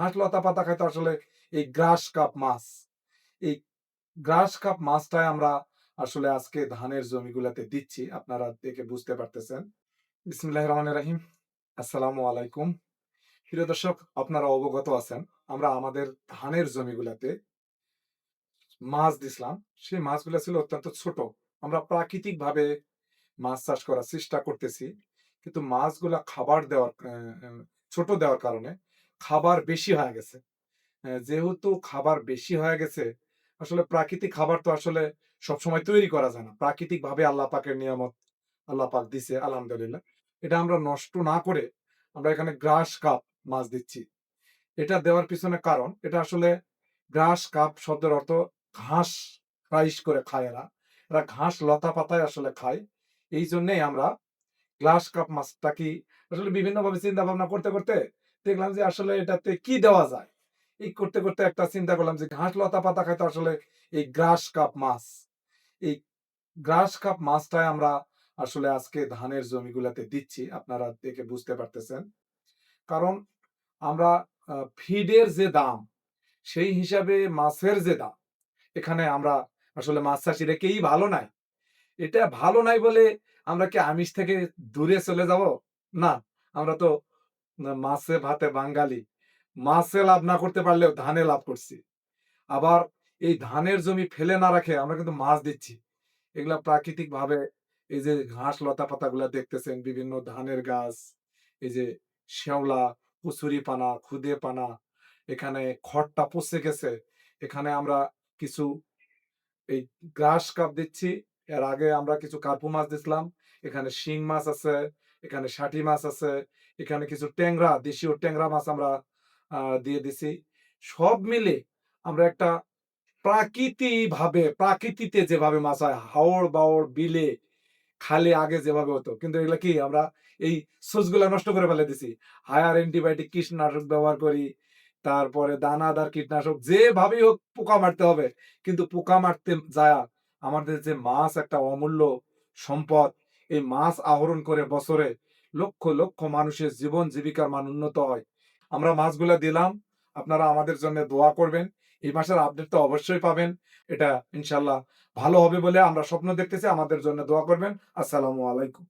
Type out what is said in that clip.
ঘাস লতা পাতা খায় তো আসলে এই গ্রাস কাপ মাছ, এই গ্রাস কাপ মাছটাই আমরা আসলে আজকে ধানের জমিগুলাতে দিচ্ছি। আপনারা দেখে বুঝতে পারতেছেন। বিসমিল্লাহ রহমান রাহিম। আসসালামু আলাইকুম। প্রিয় দর্শক, আপনারা অবগত আছেন, আমরা আমাদের ধানের জমিগুলাতে মাছ দিছিলাম। সেই মাছগুলো ছিল অত্যন্ত ছোট। আমরা প্রাকৃতিক ভাবে মাছ চাষ করার চেষ্টা করতেছি। কিন্তু মাছগুলা খাবার দেওয়ার ছোট দেওয়ার কারণে খাবার বেশি হয়ে গেছে। যেহেতু খাবার বেশি হয়ে গেছে, আসলে প্রাকৃতিক খাবার তো আসলে সবসময় তৈরি করা যায় না। প্রাকৃতিক ভাবে আল্লাহ পাকের নিয়ামত আল্লাহ পাক দিছে, আলহামদুলিল্লাহ। এটা আমরা নষ্ট না করে আমরা এখানে গ্রাস কাপ মাছ দিচ্ছি। এটা দেওয়ার পিছনে কারণ, এটা আসলে গ্রাস কাপ শব্দের অর্থ ঘাস রাইস করে খায় এরা। এরা ঘাস লতা পাতায় আসলে খায়। এই জন্যেই আমরা গ্লাস কাপ মাছটা কি আসলে বিভিন্ন ভাবে চিন্তা ভাবনা করতে করতে দেখলাম যে আসলে এটাতে কি দেওয়া যায়? এই করতে করতে একটা চিন্তা করলাম যে ঘাস, লতা পাতা খায় তো আসলে এই গ্রাস কাপ মাছ, এই গ্রাস কাপ মাছটাই আমরা আসলে আজকে ধানের জমিগুলাতে দিচ্ছি। আপনারা দেখে বুঝতে পারতেছেন। কারণ আমরা ফিডের যে দাম, সেই হিসাবে মাছের যে দাম, এখানে আমরা আসলে মাছ চাষিরা কেই ভালো নাই। এটা ভালো নাই বলে আমরা কি আমিষ থেকে দূরে চলে যাব? না, আমরা তো মাছে ভাতে বাঙালি। মাছে লাভ না করতে পারলেও ধানে লাভ করছি। আবার এই ধানের জমি ফেলে না রাখে আমরা কিন্তু মাছ দিচ্ছি। এগুলা প্রাকৃতিক ভাবে এই যে ঘাস লতা পাতাগুলা দেখতেছেন, বিভিন্ন ধানের গাছ, এই যে শ্যাওলা, কচুরি পানা, খুদে পানা, এখানে খড়টা পচে গেছে। এখানে আমরা কিছু এই গ্রাস কাপ দিচ্ছি। এর আগে আমরা কিছু কার্পু মাছ দিছিলাম। এখানে শিং মাছ আছে। এখানে ষাটি মাছ আছে, এখানে কিছু ট্যাংরা, দেশীয় ট্যাংরা মাছ আমরা দিয়ে দিছি। সব মিলে আমরা একটা প্রাকৃতিক ভাবে প্রাকৃতিতে যেভাবে মাছ হয় হাওড় বাওড় বিলে, খালে আগে যেভাবে হতো। কিন্তু এগুলা কি আমরা এই সোর্সগুলা নষ্ট করে ফেলে দিছি। হায়ার অ্যান্টিবায়োটিক কীটনাশক ব্যবহার করি, তারপরে দানাদার কীটনাশক যেভাবেই হোক পোকা মারতে হবে। কিন্তু পোকা মারতে যায় আমাদের যে মাছ একটা অমূল্য সম্পদ এই মাছ আহরণ করে বছরে লক্ষ লক্ষ মানুষের জীবন জীবিকার মান উন্নত হয়। আমরা মাছগুলা দিলাম, আপনারা আমাদের জন্য দোয়া করবেন। এই মাসের আপডেট তো অবশ্যই পাবেন। এটা ইনশাল্লাহ ভালো হবে বলে আমরা স্বপ্ন দেখতেছি। আমাদের জন্য দোয়া করবেন। আসসালামু আলাইকুম।